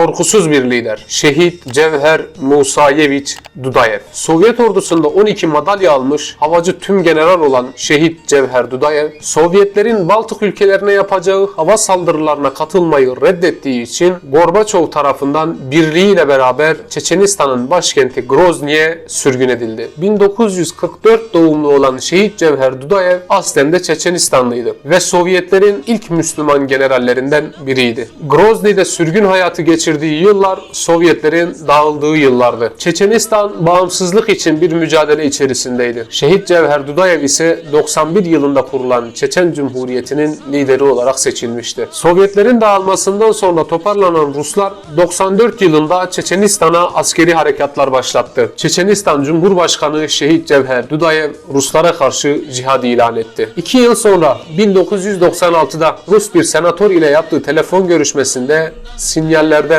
korkusuz bir lider. Şehit Cevher Musayeviç Dudayev. Sovyet ordusunda 12 madalya almış havacı tüm general olan Şehit Cevher Dudayev, Sovyetlerin Baltık ülkelerine yapacağı hava saldırılarına katılmayı reddettiği için Gorbaçov tarafından birliğiyle beraber Çeçenistan'ın başkenti Grozny'e sürgün edildi. 1944 doğumlu olan Şehit Cevher Dudayev aslen de Çeçenistanlıydı ve Sovyetlerin ilk Müslüman generallerinden biriydi. Grozny'de sürgün hayatı geçirdiği yıllar Sovyetlerin dağıldığı yıllardı. Çeçenistan bağımsızlık için bir mücadele içerisindeydi. Şehit Cevher Dudayev ise 91 yılında kurulan Çeçen Cumhuriyeti'nin lideri olarak seçilmişti. Sovyetlerin dağılmasından sonra toparlanan Ruslar 94 yılında Çeçenistan'a askeri harekatlar başlattı. Çeçenistan Cumhurbaşkanı Şehit Cevher Dudayev Ruslara karşı cihad ilan etti. İki yıl sonra 1996'da Rus bir senatör ile yaptığı telefon görüşmesinde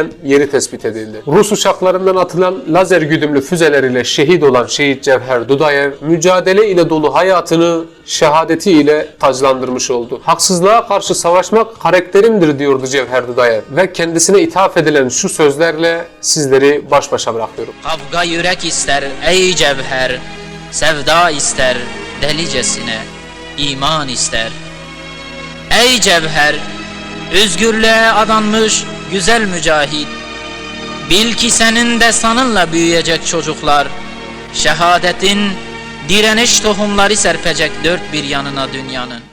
sinyallerden yeri tespit edildi. Rus uçaklarından atılan lazer güdümlü füzeler ile şehit olan Şehit Cevher Dudayev mücadele ile dolu hayatını şehadeti ile taclandırmış oldu. Haksızlığa karşı savaşmak karakterimdir diyordu Cevher Dudayev ve kendisine ithaf edilen şu sözlerle sizleri baş başa bırakıyorum. Kavga yürek ister ey cevher, sevda ister delicesine, iman ister. Ey cevher, özgürlüğe adanmış güzel mücahit. Bil ki senin destanınla büyüyecek çocuklar, şehadetin direniş tohumları serpecek dört bir yanına dünyanın.